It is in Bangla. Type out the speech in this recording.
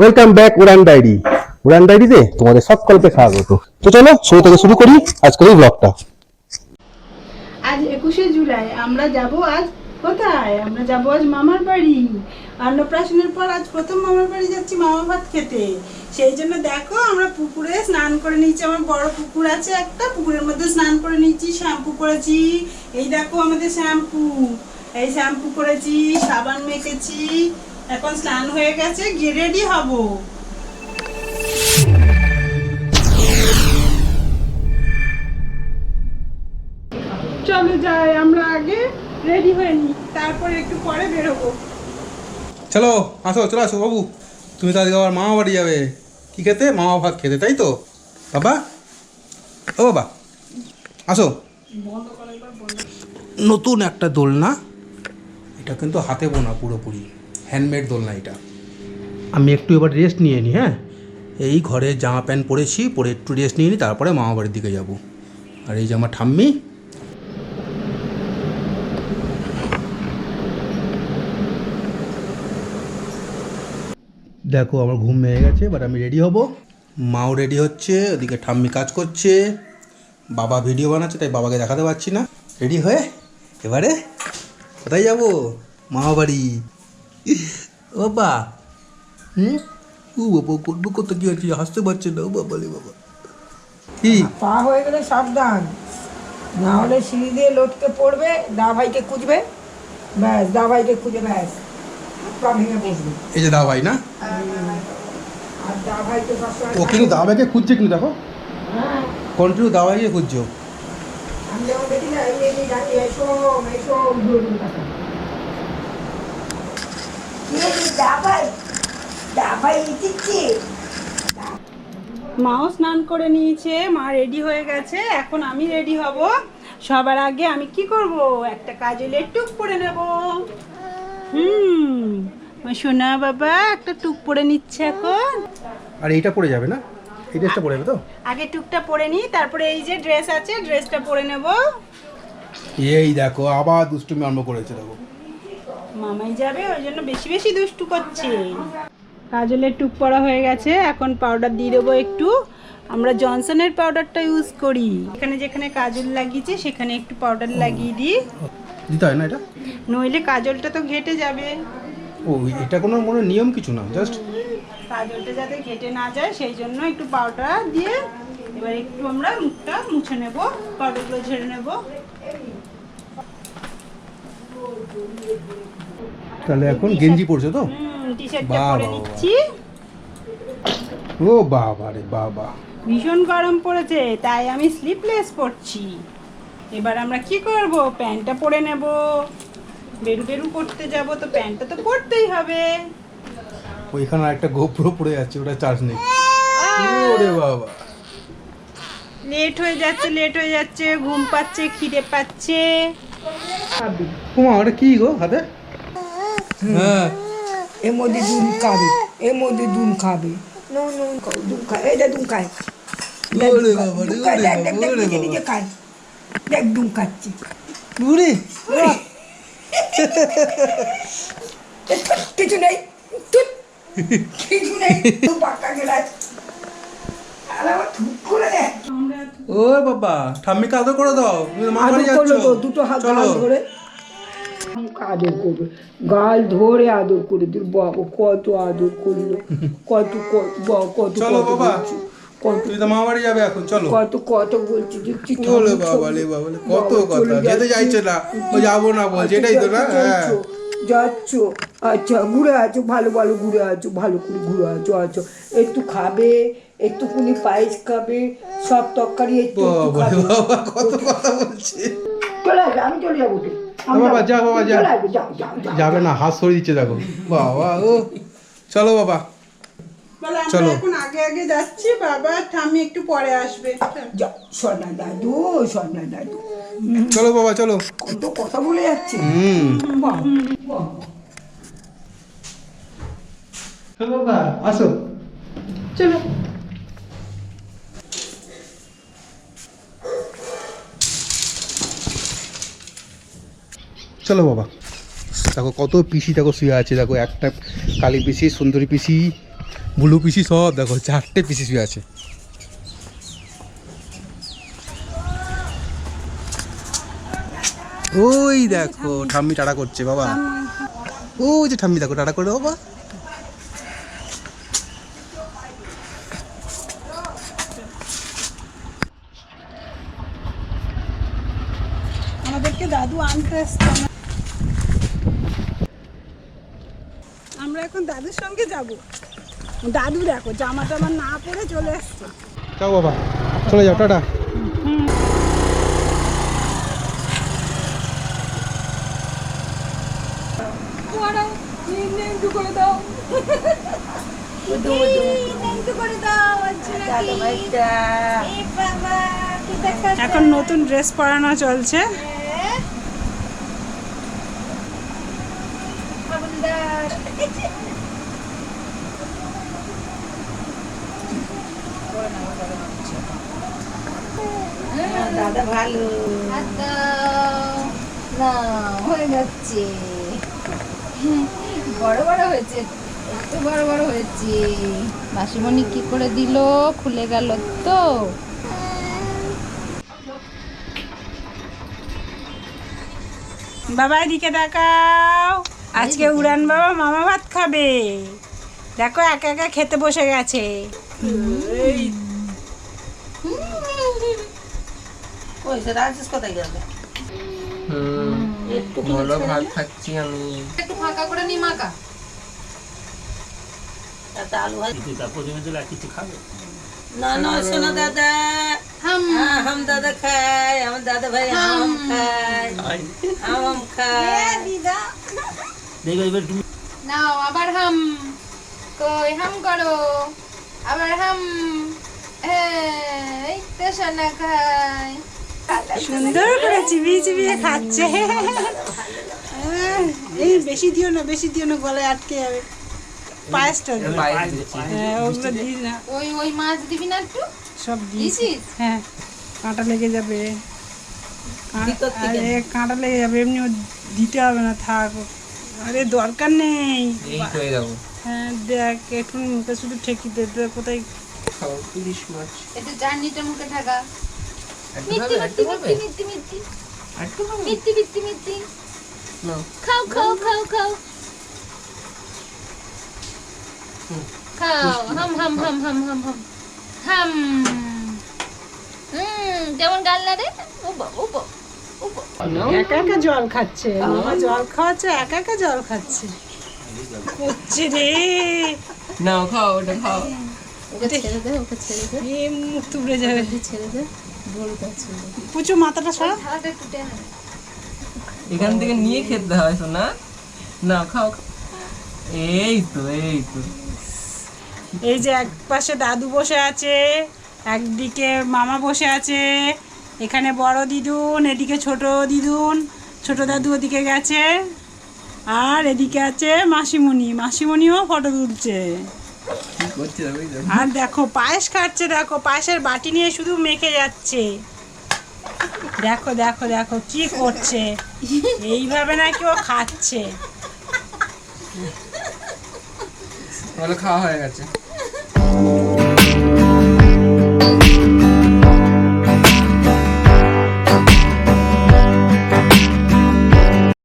Welcome back Uran diary Uran ডায়েরিতে তোমাদের সকলকে স্বাগত। তো চলো, শুরু থেকে শুরু করি আজকের এই ব্লগটা আজ একুশে জুলাই, আমরা যাব আজ কোথায়? আমরা যাব আজ মামার বাড়ি। অন্নপ্রাশনের পর আজ প্রথম মামার বাড়ি যাচ্ছি মামা ভাত খেতে। সেই জন্য দেখো, আমরা পুকুরে স্নান করে নিয়েছি। আমার বড় পুকুর আছে একটা, পুকুরের মধ্যে স্নান করে নিয়েছি, শ্যাম্পু করেছি। এই দেখো আমাদের শ্যাম্পু। এই শ্যাম্পু করেছি, সাবান মেখেছি। এখন স্নান হয়ে গেছে গিয়ে রেডি হব। চলো যাই আমরা আগে রেডি হয়ে নিই তারপরে একটু পরে বেরোবো। চলো আসো চলো আসো বাবু। তুমি তো আজকে আবার মামা বাড়ি যাবে। কি খেতে? মামা ভাত খেতে তাই তো? বাবা? ও বাবা আসো। নতুন একটা দোলনা এটা কিন্তু হাতে বোনা পুরোপুরি। হ্যান্ডমেড দোলনা এটা। আমি একটু এবার রেস্ট নিয়ে নিই হ্যাঁ? এই ঘরে জামা প্যান্ট পরেছি পরে একটু রেস্ট নিয়ে নিই তারপরে মামা বাড়ির দিকে যাব। আর এই যে আমার ঠাম্মি। দেখো আমার ঘুম ভেঙে গেছে এবার আমি রেডি হব। মাও রেডি হচ্ছে ওদিকে ঠাম্মি কাজ করছে। বাবা ভিডিও বানাচ্ছে তাই বাবাকে দেখাতে পারছি না। রেডি হয়ে এবারে কোথায় যাব? মামা বাড়ি ও বাবা হুম ও বাবা করব কত কি হচ্ছে হাসতে পারছে না ও বাবা রে বাবা কি পা হয়ে গেলে সাবধান না হলে সিঁড়ি দিয়ে লটকে পড়বে দা ভাইকে খুঁজবে ব্যাস দা ভাইকে খুঁজে ব্যাস পা ভেঙে বসবে এই যে দা ভাই না আর দা ভাইকে ও কিন্তু দা ভাইকে খুঁজছে কিন্তু দেখো হ্যাঁ, কন্টিনিউ দা ভাইকে খুঁজছো আমি যেমন দেখি না এমনি এমনি জানি এসো এসো দূর দূর কথা দা ভাই দা ভাই দিচ্ছে মাও স্নান করে নিয়েছে মা রেডি হয়ে গেছে এখন আমি রেডি হব। সবার আগে আমি কি করব? একটা কাজলের টুক পরে নেব। হুম সোনা বাবা একটা টুক পরে নিচ্ছে এখন। আর এইটা পরে যাবে না? এই ড্রেসটা পরে যাবে তো? আগে টুকটা পরে নিই তারপরে এই যে ড্রেস আছে ড্রেসটা পরে নেব। এই দেখো আবার দুষ্টুমি আরম্ভ করেছে দেখো। মামাই যাবে ওই জন্য বেশি বেশি দুষ্টু করছে। কাজলের টুক পরা হয়ে গেছে এখন পাউডার দিয়ে দেবো একটু। আমরা জনসনের পাউডারটা ইউজ করি। এখানে যেখানে কাজল লাগিয়েছে সেখানে একটু পাউডার লাগিয়ে দিই। দিতে হয় না এটা? নইলে কাজলটা তো ঘেটে যাবে। ও এটা কোনো মনে নিয়ম কিছু না জাস্ট কাজলটা যাতে ঘেটে না যায় সেই জন্য একটু পাউডার দিয়ে এবার একটু আমরা মুখটা মুছে নেব পাউডারগুলো ঝেড়ে নেব। তাহলে এখন গেঞ্জি পরছো তো? ও বাবা রে বাবা। ভীষণ গরম পড়েছে তাই আমি স্লিপলেস পরছি। এবার আমরা কি করব? প্যান্টটা পরে নেব। বেরু বেরু করতে যাব তো প্যান্টটা তো পরতেই হবে। ওইখানে একটা গোপ্রো পড়ে যাচ্ছে ওটা চার্জ নেই। ওরে বাবা। লেট হয়ে যাচ্ছে লেট হয়ে যাচ্ছে ঘুম পাচ্ছে খিদে পাচ্ছে। ওটা কি গো হাতে? হ্যাঁ। এর মধ্যে দুধ খাবে। এর মধ্যে দুধ খাবে। নো নো দুধ খায়। এটা দুধ খায়। ওরে বাবা রে, ওরে দেখ, দেখ, বাবা, ওরে নিজে বাবা। নিজে খায়। দেখ দুধ খাচ্ছে। উরে কিছু নেই। কিছু ও বাবা ঠাম্মিকে আদর করে দাও। মা দুটো হাত ধরে। আদর করবে। গাল ধরে আদর করে দিল বাবা কত আদর করল কত কত বাবা, কত চলো বাবা। যাবে এখন চলো। কত কত বলছি দেখছি বলে বাবা রে বাবা কত কথা? যেতে। চাইছে না ও যাব না বলছে এটাই তো না আচ্ছা, হ্যাঁ। যাচ্ছো, আচ্ছা ঘুরে আছো ভালো ভালো ঘুরে আছো ভালো করে ঘুরে আছো আছো। একটু খাবে একটুকুনি পায়েস খাবে সব তরকারি একটু কত কথা বলছে। চলে আমি চলে যাব বাবা। যা বাবা, যা। যাবে না হাত সরিয়ে দিচ্ছে দেখো। বাবা ও। চলো বাবা। চলো। এখন আগে আগে যাচ্ছি বাবা আর একটু পরে আসবে। যাও দাদু স্বর্ণা দাদু। চলো বাবা চলো। কত কথা বলে যাচ্ছে। হুম। বাবা আসো। চলো। চলো বাবা। দেখো কত পিসি, দেখো শুয়ে আছে, দেখো একটা কালী পিসি, সুন্দরী পিসি, ব্লু পিসি সব, দেখো চারটে পিসি শুয়ে আছে। ওই দেখো, ঠাম্মি টাটা করছে বাবা। ওই যে ঠাম্মি, দেখো টাটা করে বাবা। আমাদেরকে দাদু আনতে এসছে আমরা এখন দাদুর সঙ্গে যাব। দাদু দেখো জামা টামা না পরে চলে এসছে যাও বাবা চলে যাও টাটা। এখন নতুন ড্রেস পরানো চলছে। দাদা ভালো। না হয়ে যাচ্ছে। বড় বড় হয়েছে একটু বড় বড় হয়েছে। মাসিমণি কি করে দিল? খুলে গেল তো। বাবা এদিকে দেখাও। আজকে উড়ান বাবা মামা ভাত খাবে। দেখো একা একা খেতে বসে গেছে। ভালো ভাত খাচ্ছি আমি। একটু ফাঁকা করে নি মাকা না না শোনো দাদা। হাম। হ্যাঁ, হাম দাদা খায়। আমার দাদা ভাই হাম। খায়। হাম খায়। নাও আবার হাম। কই হাম করো? আবার হাম। এই তো সোনা খায়। সুন্দর করে চিবিয়ে চিবিয়ে খাচ্ছে। এই বেশি দিও না বেশি দিও না গলায় আটকে যাবে। পায়েসটা হ্যাঁ ওগুলো দিই না। ওই ওই মাছ দিবি না একটু? সব হ্যাঁ কাঁটা লেগে যাবে। কাঁটা লেগে যাবে এমনি দিতে হবে না থাক। আরে দরকার নেই। হ্যাঁ দেখ একটু মুখে শুধু ঠেকি দে কোথায় মাছ। জার্নিটা মুখে ঢাকা। খাও খাও খাও খাও। খাও। হাম হাম হাম হাম হাম হাম। হাম। হুম কেমন গাল না রে? একা একা জল খাচ্ছে। মামা জল খাওয়াচ্ছে একা একা জল খাচ্ছে। হচ্ছে রে। নাও খাও ওটা খাও। ওকে ছেড়ে দে ওকে ছেড়ে দে। এ মুখ তুবড়ে যাবে। ছেড়ে দে। ছেড়ে পুচু মাথাটা সরা। এখান থেকে নিয়ে খেতে হয় নাও খাও খাও। এই তো এই তো এই যে এক পাশে দাদু বসে আছে একদিকে মামা বসে আছে এখানে বড় দিদুন এদিকে ছোট দিদুন ছোট দাদু ওদিকে গেছে আর এদিকে আছে মাসিমণি মাসিমণিও ফটো তুলছে আর দেখো পায়েস খাচ্ছে দেখো পায়েসের বাটি নিয়ে শুধু মেখে যাচ্ছে। দেখো দেখো দেখো কি করছে? এইভাবে নাকি ও খাচ্ছে। খাওয়া হয়ে গেছে।